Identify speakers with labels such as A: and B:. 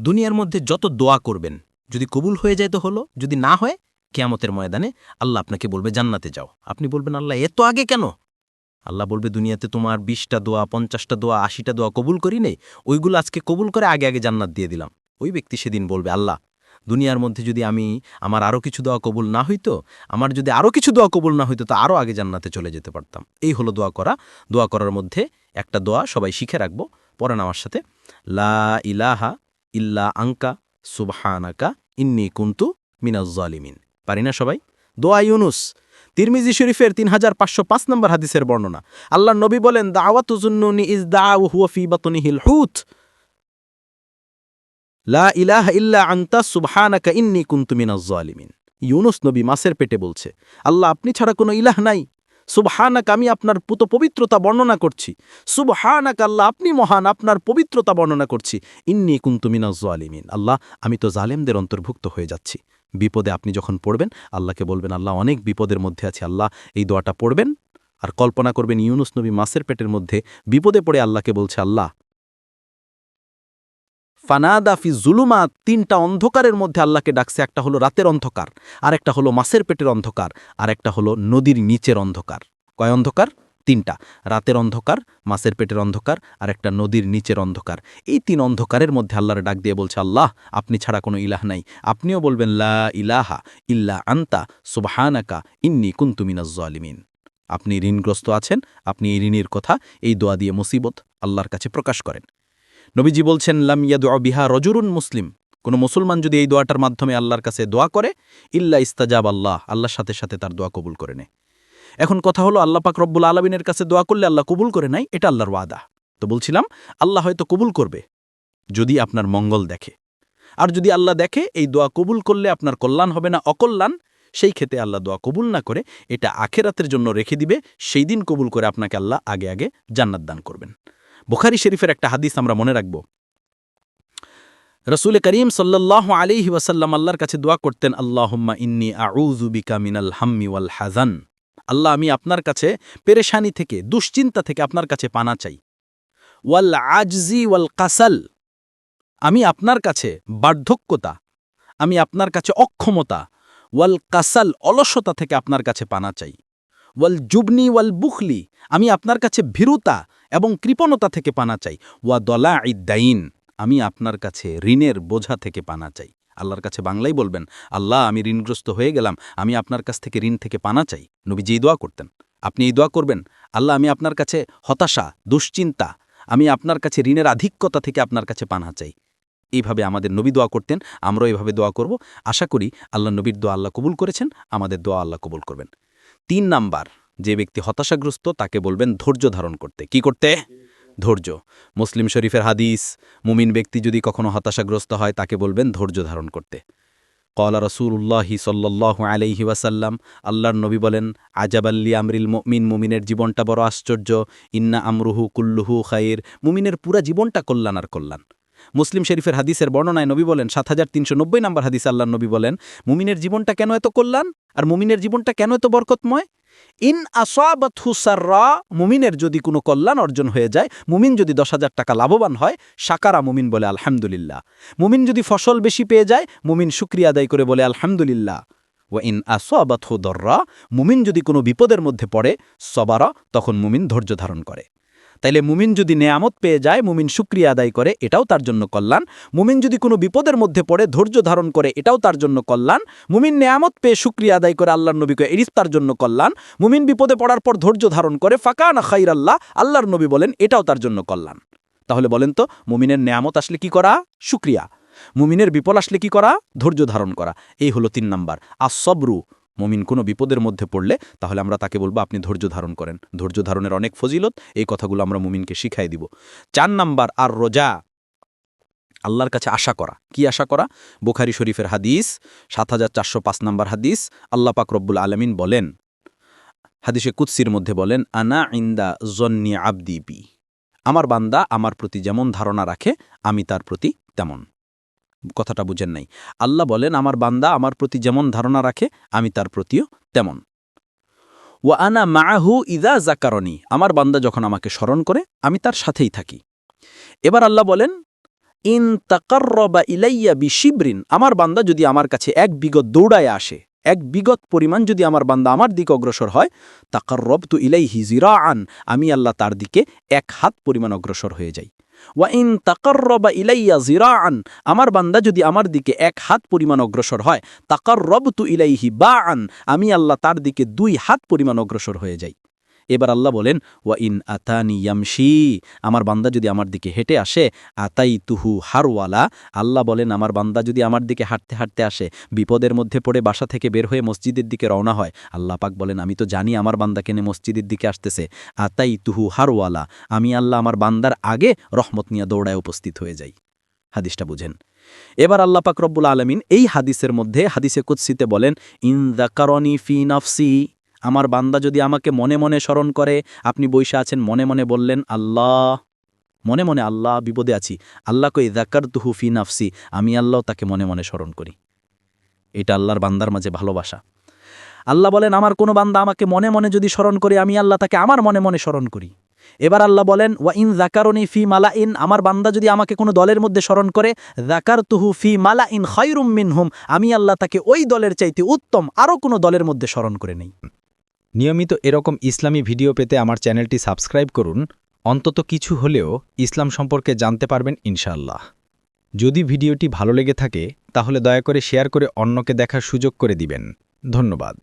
A: দুনিয়ার মধ্যে যত দোয়া করবেন, যদি কবুল হয়ে যায় তো হলো, যদি না হয়, কেয়ামতের ময়দানে আল্লাহ আপনাকে বলবে জান্নাতে যাও। আপনি বলবেন, আল্লাহ, এত আগে কেন? আল্লাহ বলবে, দুনিয়াতে তোমার বিশটা দোয়া, পঞ্চাশটা দোয়া, আশিটা দোয়া কবুল করি নেই, ওইগুলো আজকে কবুল করে আগে আগে জান্নাত দিয়ে দিলাম। ওই ব্যক্তি সেদিন বলবে, আল্লাহ, দুনিয়ার মধ্যে যদি আমি আমার আরও কিছু দোয়া কবুল না হইতো, আমার যদি আরও কিছু দোয়া কবুল না হইতো, তো আরও আগে জান্নাতে চলে যেতে পারতাম। এই হলো দোয়া করা। দোয়া করার মধ্যে একটা দোয়া সবাই শিখে রাখব। পরে আমার সাথে, লা ইলাহা ইল্লা আঙ্কা সুবহানাকা, ইন্নি কুন্তু মিনাজ্জালিমিন পারি না সবাই? দোয়া ইউনুস। তিরমিজি শরীফের তিন হাজার পাঁচশো পাঁচ নম্বর হাদিসের বর্ণনা। আল্লাহ নবী বলেন দাওয়াতুজুন্নুনি ইজ দাউ হুয়া ফি বাতনিহিল হুত। লা ইলাহা ইল্লা আনতা, সুবহানাকা, ইন্নি কুন্তু মিনাজ্জালিমিন ইউনুস নবী মাসের পেটে বলছে, আল্লাহ, আপনি ছাড়া কোনো ইলাহ নাই। সুবহানাক, আমি আপনার পুত পবিত্রতা বর্ণনা করছি। সুবহানাক, আল্লাহ, আপনি মহান, আপনার পবিত্রতা বর্ণনা করছি। ইন্নি কুন্তুমিনাজ আলিমিন আল্লাহ, আমি তো জালেমদের অন্তর্ভুক্ত হয়ে যাচ্ছি। বিপদে আপনি যখন পড়বেন, আল্লাহকে বলবেন, আল্লাহ, অনেক বিপদের মধ্যে আছে, আল্লাহ, এই দোয়াটা পড়বেন। আর কল্পনা করবেন, ইউনুস নবী মাসের পেটের মধ্যে বিপদে পড়ে আল্লাহকে বলছে, আল্লাহ ফানাদা ফি জুলুমা তিনটা অন্ধকারের মধ্যে আল্লাহকে ডাকছে, একটা হলো রাতের অন্ধকার আর একটা হলো মাসের পেটের অন্ধকার আর একটা হলো নদীর নিচের অন্ধকার। কয় অন্ধকার? তিনটা। রাতের অন্ধকার, মাসের পেটের অন্ধকার আর একটা নদীর নিচের অন্ধকার। এই তিন অন্ধকারের মধ্যে আল্লাহর ডাক দিয়ে বলছে, আল্লাহ, আপনি ছাড়া কোনো ইলাহ নাই। আপনিও বলবেন, লা ইলাহা ইল্লা আন্তা, সুবহানাকা ইন্নি কুন্তুমিনাজ্জালিমিন আপনি ঋণগ্রস্ত আছেন, আপনি এই ঋণের কথা, এই দোয়া দিয়ে মুসিবত আল্লাহর কাছে প্রকাশ করেন। নবীজি বলছেন, লাম ইয়াদু বিহা রজুরুন মুসলিম। কোনো মুসলমান যদি এই দোয়াটার মাধ্যমে আল্লাহর কাছে দোয়া করে, ইল্লা ইস্তাজাব আল্লাহ, আল্লাহর সাথে সাথে তার দোয়া কবুল করে নেয়। এখন কথা হলো, আল্লাহ পাক রব্বুল আলমিনের কাছে দোয়া করলে আল্লাহ কবুল করে নাই এটা আল্লাহর ওয়াদা। তো বলছিলাম, আল্লাহ হয়তো কবুল করবে, যদি আপনার মঙ্গল দেখে। আর যদি আল্লাহ দেখে, এই দোয়া কবুল করলে আপনার কল্যাণ হবে না, অকল্যাণ, সেই ক্ষেত্রে আল্লাহ দোয়া কবুল না করে, এটা আখেরাতের জন্য রেখে দিবে, সেই দিন কবুল করে আপনাকে আল্লাহ আগে আগে জান্নাত দান করবেন। বুখারি শরীফের একটা হাদিস আমরা মনে রাখব। রসুল করিম সাল্লাহ আলিহি ওয়াসাল্লাম আল্লাহর কাছে দোয়া করতেন, আল্লাহম্মা ইন্নি আউজুবিকা মিনাল হাম্মি ওয়াল হাজান আল্লাহ, আমি আপনার কাছে পেরেশানি থেকে, দুশ্চিন্তা থেকে আপনার কাছে পানা চাই। ওয়াল আজজি ওয়াল কাসাল। আমি আপনার কাছে বার্ধক্যতা, আমি আপনার কাছে অক্ষমতা। ওয়াল কাসাল, অলসতা থেকে আপনার কাছে পানা চাই। ওয়াল জুবনি ওয়াল বুখলি। আমি আপনার কাছে ভীরুতা এবং কৃপণতা থেকে পানা চাই। ওয়া দলা ইদ্দাইন আমি আপনার কাছে ঋণের বোঝা থেকে পানা চাই। আল্লাহর কাছে বাংলাই বলবেন, আল্লাহ, আমি ঋণগ্রস্ত হয়ে গেলাম। আমি আপনার কাছ থেকে ঋণ থেকে পানা চাই। নবীজি এই দোয়া করতেন। আপনি এই দোয়া করবেন, আল্লাহ, আমি আপনার কাছে হতাশা, দুশ্চিন্তা, আমি আপনার কাছে ঋণের আধিক্যতা থেকে আপনার কাছে পানা চাই। এইভাবে আমাদের নবী দোয়া করতেন, আমরাও এইভাবে দোয়া করব। আশা করি আল্লাহ নবীর দোয়া আল্লাহ কবুল করেছেন, আমাদের দোয়া আল্লাহ কবুল করবেন। তিন নাম্বার, যে ব্যক্তি হতাশাগ্রস্ত তাকে বলবেন ধৈর্য ধারণ করতে। কি করতে? ধৈর্য। মুসলিম শরীফের হাদিস, মুমিন ব্যক্তি যদি কখনো হতাশাগ্রস্ত হয় তাকে বলবেন ধৈর্য ধারণ করতে। কলা রসুল্লাহি সাল্লাহ আলাইহি ওয়াসাল্লাম, আল্লাহর নবী বলেন আজাবাল্লি আমরিল মুমিন, মুমিনের জীবনটা বড় আশ্চর্য। ইন্না আমরুহু কুল্লুহু খাইর। মুমিনের পুরা জীবনটা কল্যাণ আর কল্যাণ। মুসলিম শরীফের হাদিসের বর্ণনায় নবী বলেন, সাত হাজার তিনশো নব্বই নম্বর হাদিস আল্লাহ নবী বলেন, মুমিনের জীবনটা কেন এত কল্যাণ? আর মুমিনের জীবনটা কেন এত বরকতময়? ইন আসাবাতহুসাররা মুমিনের যদি কোনো কল্যাণ অর্জন হয়ে যায়, মুমিন যদি দশ হাজার টাকা লাভবান হয়, সাকারা মুমিন বলে আলহামদুলিল্লাহ। মুমিন যদি ফসল বেশি পেয়ে যায়, মুমিন শুক্রিয়া আদায় করে বলে আলহামদুলিল্লাহ। ও ইন আসাবাতহু দর্রা, মুমিন যদি কোনো বিপদের মধ্যে পড়ে, সবারা, তখন মুমিন ধৈর্য ধারণ করে। তাইলে মুমিন যদি নেয়ামত পেয়ে যায়, মুমিন সুক্রিয়া আদায় করে, এটাও তার জন্য কল্যাণ। মুমিন যদি কোনো বিপদের মধ্যে পড়ে, ধৈর্য ধারণ করে, এটাও তার জন্য কল্যাণ। মুমিন নেয়ামত পেয়ে সুক্রিয়া আদায় করে আল্লাহর নবীকে এরিস তার জন্য কল্যাণ। মুমিন বিপদে পড়ার পর ধৈর্য ধারণ করে ফাঁকা না খাইর আল্লাহ আল্লাহর নবী বলেন, এটাও তার জন্য কল্যাণ। তাহলে বলেন তো, মুমিনের নেয়ামত আসলে কি করা? সুক্রিয়া মুমিনের বিপল আসলে কি করা? ধৈর্য ধারণ করা। এই হলো তিন নাম্বার। আসবরু মমিন কোনো বিপদের মধ্যে পড়লে, তাহলে আমরা তাকে বলব, আপনি ধৈর্য ধারণ করেন। ধৈর্য ধারণের অনেক ফজিলত, এই কথাগুলো আমরা মুমিনকে শিখাই দিব। চার নাম্বার আর রোজা আল্লাহর কাছে আশা করা। কি আশা করা? বোখারি শরীফের হাদিস, সাত হাজার চারশো পাঁচ নাম্বার হাদিস, আল্লাহ পাক রব্বুল আলমিন বলেন, হাদিসে কুৎসির মধ্যে বলেন, আনা ইন্দা জন্নি আবদিপি আমার বান্দা আমার প্রতি যেমন ধারণা রাখে, আমি তার প্রতি তেমন। কথাটা বুঝেন নাই। আল্লাহ বলেন, আমার বান্দা আমার প্রতি যেমন ধারণা রাখে, আমি তার প্রতিও তেমন। ওয়া আনা মাহু ইদা জাকারণী আমার বান্দা যখন আমাকে স্মরণ করে, আমি তার সাথেই থাকি। এবার আল্লাহ বলেন, ইন তাকাররবা ইলাইয়া বিশিবরিন, আমার বান্দা যদি আমার কাছে এক বিগত দৌড়ায় আসে, এক বিগত পরিমাণ যদি আমার বান্দা আমার দিকে অগ্রসর হয় তাকার রব তু ইলাই হিজিরা আন আমি আল্লাহ তার দিকে এক হাত পরিমাণ অগ্রসর হয়ে যাই। ওয়া ইন তাকাররবা ইলাইয়া জিরা আন আমার বান্দা যদি আমার দিকে এক হাত পরিমাণ অগ্রসর হয় তাকার রব তু ইলাইহি বা আন আমি আল্লাহ তার দিকে দুই হাত পরিমাণ অগ্রসর হয়ে যাই। এবার আল্লাহ বলেন ওয়া ইন আতানি ইয়ামশি আমার বান্দা যদি আমার দিকে হেঁটে আসে আতাই তুহু হারওয়ালা, আল্লাহ বলেন, আমার বান্দা যদি আমার দিকে হাঁটতে হাঁটতে আসে, বিপদের মধ্যে পড়ে বাসা থেকে বের হয়ে মসজিদের দিকে রওনা হয়, আল্লাহ পাক বলেন, আমি তো জানি আমার বান্দা কেনে মসজিদের দিকে আসতেছে আতাই তুহু হারওয়ালা, আমি আল্লাহ আমার বান্দার আগে রহমত নিয়ে দৌড়ায় উপস্থিত হয়ে যাই। হাদিসটা বুঝেন। এবার আল্লাহ পাক রব্বুল আলমিন এই হাদিসের মধ্যে, হাদিসে কুৎসিতে বলেন, ইন দ্যাকারনি ফি নাফসি আমার বান্দা যদি আমাকে মনে মনে স্মরণ করে, আপনি বৈশা আছেন, মনে মনে বললেন, আল্লাহ। মনে মনে আল্লাহ বিপদে আছি। আল্লাহ কই জাকার তুহু ফি নাফসি, আমি আল্লাহ তাকে মনে মনে স্মরণ করি। এটা আল্লাহর বান্দার মাঝে ভালোবাসা। আল্লাহ বলেন, আমার কোনো বান্দা আমাকে মনে মনে যদি স্মরণ করে, আমি আল্লাহ তাকে আমার মনে মনে স্মরণ করি। এবার আল্লাহ বলেন ওয়া ইন জাকারনি ফি মালা ইন আমার বান্দা যদি আমাকে কোনো দলের মধ্যে স্মরণ করে জাকার তুহু ফি মালা ইন খয়রুম মিনহুম, আমি আল্লাহ তাকে ওই দলের চাইতে উত্তম আরও কোনো দলের মধ্যে স্মরণ করে নেই।
B: নিয়মিত এরকম ইসলামী ভিডিও পেতে আমার চ্যানেলটি সাবস্ক্রাইব করুন। অন্তত কিছু হলেও ইসলাম সম্পর্কে জানতে পারবেন ইনশাল্লাহ যদি ভিডিওটি ভালো লেগে থাকে, তাহলে দয়া করে শেয়ার করে অন্যকে দেখার সুযোগ করে দিবেন। ধন্যবাদ।